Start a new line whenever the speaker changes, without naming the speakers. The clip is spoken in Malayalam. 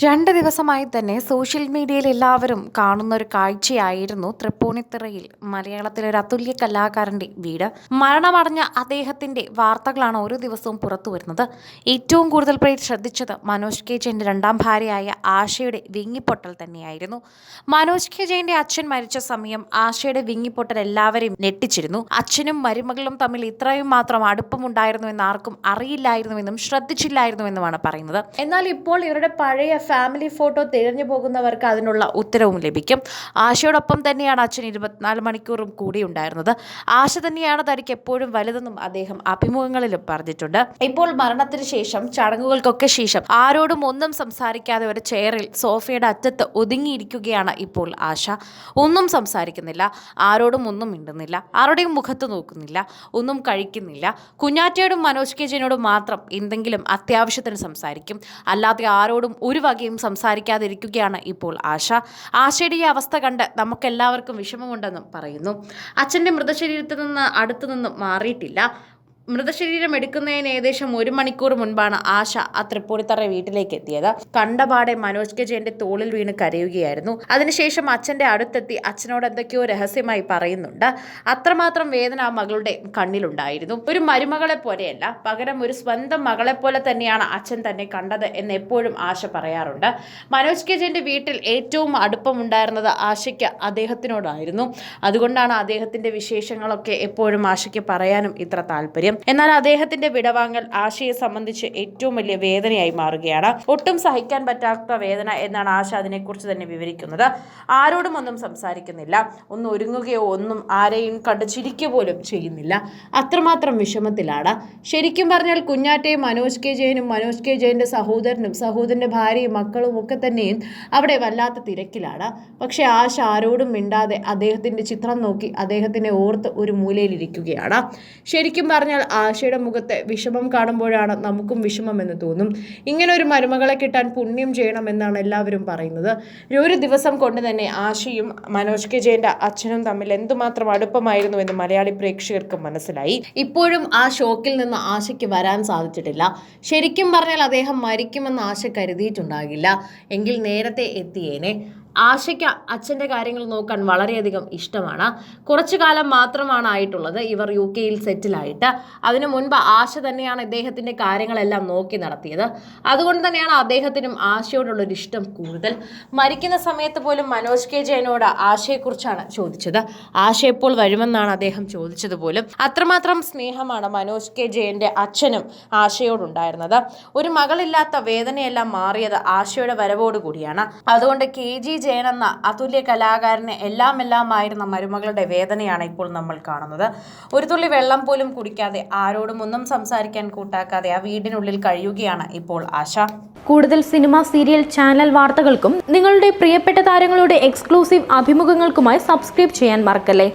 രണ്ട് ദിവസമായി തന്നെ സോഷ്യൽ മീഡിയയിൽ എല്ലാവരും കാണുന്ന ഒരു കാഴ്ചയായിരുന്നു തൃപ്പൂണിത്തുറയിൽ മലയാളത്തിലെ ഒരു അതുല്യ കലാകാരന്റെ വീട്. മരണമടഞ്ഞ അദ്ദേഹത്തിന്റെ വാർത്തകളാണ് ഓരോ ദിവസവും പുറത്തു വരുന്നത്. ഏറ്റവും കൂടുതൽ പേർ ശ്രദ്ധിച്ചത് മനോജ് കെ ജയന്റെ രണ്ടാം ഭാര്യയായ ആശയുടെ വിങ്ങിപ്പൊട്ടൽ തന്നെയായിരുന്നു. മനോജ് കെ ജയന്റെ അച്ഛൻ മരിച്ച സമയം ആശയുടെ വിങ്ങിപ്പൊട്ടൽ എല്ലാവരെയും ഞെട്ടിച്ചിരുന്നു. അച്ഛനും മരുമകളും തമ്മിൽ ഇത്രയും മാത്രം അടുപ്പമുണ്ടായിരുന്നു എന്ന് ആർക്കും അറിയില്ലായിരുന്നുവെന്നും ശ്രദ്ധിച്ചില്ലായിരുന്നുവെന്നുമാണ് പറയുന്നത്. എന്നാൽ ഇപ്പോൾ ഇവരുടെ പഴയ ഫാമിലി ഫോട്ടോ തിരഞ്ഞു പോകുന്നവർക്ക് അതിനുള്ള ഉത്തരവും ലഭിക്കും. ആശയോടൊപ്പം തന്നെയാണ് അച്ഛൻ ഇരുപത്തിനാല് മണിക്കൂറും കൂടി ഉണ്ടായിരുന്നത്. ആശ തന്നെയാണ് തനിക്ക് എപ്പോഴും വലുതെന്നും അദ്ദേഹം അഭിമുഖങ്ങളിലും പറഞ്ഞിട്ടുണ്ട്. ഇപ്പോൾ മരണത്തിന് ശേഷം ചടങ്ങുകൾക്കൊക്കെ ശേഷം ആരോടും ഒന്നും സംസാരിക്കാതെ ഒരു ചെയറിൽ സോഫയുടെ അറ്റത്ത് ഒതുങ്ങിയിരിക്കുകയാണ് ഇപ്പോൾ ആശ. ഒന്നും സംസാരിക്കുന്നില്ല. ആരോടും ഒന്നും മിണ്ടുന്നില്ല. ആരുടെയും മുഖത്ത് നോക്കുന്നില്ല. ഒന്നും കഴിക്കുന്നില്ല. കുഞ്ഞാറ്റയോടും മനോജ് കെ ജയനോടും മാത്രം എന്തെങ്കിലും അത്യാവശ്യത്തിന് സംസാരിക്കും. അല്ലാതെ ആരോടും ഒരു വകയും സംസാരിക്കാതിരിക്കുകയാണ് ഇപ്പോൾ ആശ. ആശയുടെ ഈ അവസ്ഥ കണ്ട് നമുക്കെല്ലാവർക്കും വിഷമമുണ്ടെന്നും പറയുന്നു. അച്ഛന്റെ മൃതശരീരത്തിൽ നിന്ന് അടുത്തു നിന്നും മാറിയിട്ടില്ല. മൃതശരീരം എടുക്കുന്നതിന് ഏകദേശം ഒരു മണിക്കൂർ മുൻപാണ് ആശ ആ തൃപ്പൂണിത്തറ വീട്ടിലേക്ക് എത്തിയത്. കണ്ടപാടെ മനോജ് കെ ജയന്റെ തോളിൽ വീണ് കരയുകയായിരുന്നു. അതിനുശേഷം അച്ഛന്റെ അടുത്തെത്തി അച്ഛനോട് എന്തൊക്കെയോ രഹസ്യമായി പറയുന്നുണ്ട്. അത്രമാത്രം വേദന ആ മകളുടെ കണ്ണിലുണ്ടായിരുന്നു. ഒരു മരുമകളെ പോലെയല്ല പകരം ഒരു സ്വന്തം മകളെ പോലെ തന്നെയാണ് അച്ഛൻ തന്നെ കണ്ടത് എന്ന് എപ്പോഴും ആശ പറയാറുണ്ട്. മനോജ് കെ ജയന്റെ വീട്ടിൽ ഏറ്റവും അടുപ്പമുണ്ടായിരുന്നത് ആശയ്ക്ക് അദ്ദേഹത്തിനോടായിരുന്നു. അതുകൊണ്ടാണ് അദ്ദേഹത്തിന്റെ വിശേഷങ്ങളൊക്കെ എപ്പോഴും ആശയ്ക്ക് പറയാനും ഇത്ര താല്പര്യം. എന്നാൽ അദ്ദേഹത്തിന്റെ വിടവാങ്ങൽ ആശയെ സംബന്ധിച്ച് ഏറ്റവും വലിയ വേദനയായി മാറുകയാണ്. ഒട്ടും സഹിക്കാൻ പറ്റാത്ത വേദന എന്നാണ് ആശ അതിനെക്കുറിച്ച് തന്നെ വിവരിക്കുന്നത്. ആരോടും ഒന്നും സംസാരിക്കുന്നില്ല. ഒന്നും ഒരുങ്ങുകയോ ഒന്നും ആരെയും കണ്ട് ചിരിക്കുക പോലും ചെയ്യുന്നില്ല. അത്രമാത്രം വിഷമത്തിലാണ്. ശരിക്കും പറഞ്ഞാൽ കുഞ്ഞാറ്റയും മനോജ് കെ ജയനും മനോജ് കെ ജയന്റെ സഹോദരനും സഹോദരന്റെ ഭാര്യയും മക്കളും ഒക്കെ തന്നെയും അവിടെ വല്ലാത്ത തിരക്കിലാണ്. പക്ഷെ ആശ ആരോടും മിണ്ടാതെ അദ്ദേഹത്തിന്റെ ചിത്രം നോക്കി അദ്ദേഹത്തിനെ ഓർത്ത് ഒരു മൂലയിലിരിക്കുകയാണ്. ശരിക്കും പറഞ്ഞാൽ ആശയുടെ മുഖത്തെ വിഷമം കാണുമ്പോഴാണ് നമുക്കും വിഷമമെന്ന് തോന്നും. ഇങ്ങനെ ഒരു മരുമകളെ കിട്ടാൻ പുണ്യം ചെയ്യണമെന്നാണ് എല്ലാവരും പറയുന്നത്. ഒരു ദിവസം കൊണ്ട് തന്നെ ആശയും മനോജ് കെ ജയന്റെ അച്ഛനും തമ്മിൽ എന്തുമാത്രം അടുപ്പമായിരുന്നു എന്ന് മലയാളി പ്രേക്ഷകർക്ക് മനസ്സിലായി. ഇപ്പോഴും ആ ഷോക്കിൽ നിന്ന് ആശയ്ക്ക് വരാൻ സാധിച്ചിട്ടില്ല. ശരിക്കും പറഞ്ഞാൽ അദ്ദേഹം മരിക്കുമെന്ന് ആശ കരുതിയിട്ടുണ്ടാകില്ല. എങ്കിൽ നേരത്തെ എത്തിയേനെ. ആശയ്ക്ക് അച്ഛന്റെ കാര്യങ്ങൾ നോക്കാൻ വളരെയധികം ഇഷ്ടമാണ്. കുറച്ചു കാലം മാത്രമാണ് ആയിട്ടുള്ളത്. ഇവർ യു കെയിൽ സെറ്റിലായിട്ട്. അതിനു മുൻപ് ആശ തന്നെയാണ് ഇദ്ദേഹത്തിന്റെ കാര്യങ്ങളെല്ലാം നോക്കി നടത്തിയത്. അതുകൊണ്ട് തന്നെയാണ് അദ്ദേഹത്തിനും ആശയോടുള്ളൊരു ഇഷ്ടം കൂടുതൽ. മരിക്കുന്ന സമയത്ത് പോലും മനോജ് കെ ജയനോട് ആശയെക്കുറിച്ചാണ് ചോദിച്ചത്. ആശ എപ്പോൾ വരുമെന്നാണ് അദ്ദേഹം ചോദിച്ചത് പോലും. അത്രമാത്രം സ്നേഹമാണ് മനോജ് കെ ജയന്റെ അച്ഛനും ആശയോടുണ്ടായിരുന്നത്. ഒരു മകളില്ലാത്ത വേദനയെല്ലാം മാറിയത് ആശയുടെ വരവോടുകൂടിയാണ്. അതുകൊണ്ട് കെ ജി ജയൻ എന്ന അതുല്യ കലാകാരനെ എല്ലാം എല്ലാമായിരുന്ന മരുമകളുടെ വേദനയാണ് ഇപ്പോൾ നമ്മൾ കാണുന്നത്. ഒരു തുള്ളി വെള്ളം പോലും കുടിക്കാതെ ആരോടും ഒന്നും സംസാരിക്കാൻ കൂട്ടാക്കാതെ ആ വീടിനുള്ളിൽ കഴിയുകയാണ് ഇപ്പോൾ ആശ.
കൂടുതൽ സിനിമ സീരിയൽ ചാനൽ വാർത്തകൾക്കും നിങ്ങളുടെ പ്രിയപ്പെട്ട താരങ്ങളുടെ എക്സ്ക്ലൂസീവ് അഭിമുഖങ്ങൾക്കുമായി സബ്സ്ക്രൈബ് ചെയ്യാൻ മറക്കല്ലേ?